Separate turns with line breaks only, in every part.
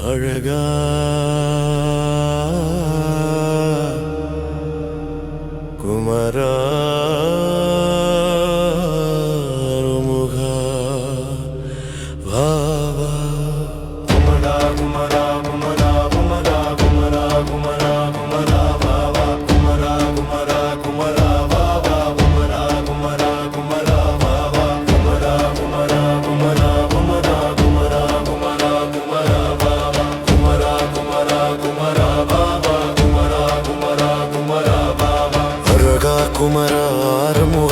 அழகா. குமரா. முகா வா. குமர ஆறுமுக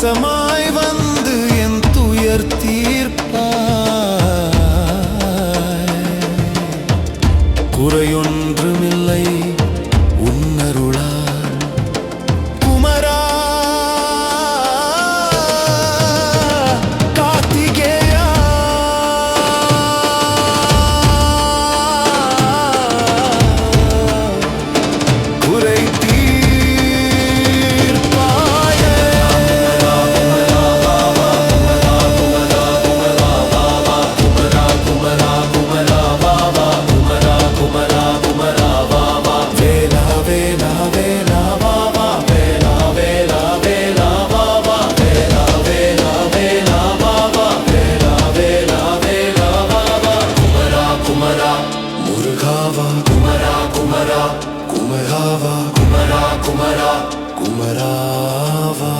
பாசமாய் வந்து என் துயர் தீர்ப்பாய். குறையொன்றுமில்லை. குமகாவா குமரா குமரா குமகாவா குமரா குமரா குமராவா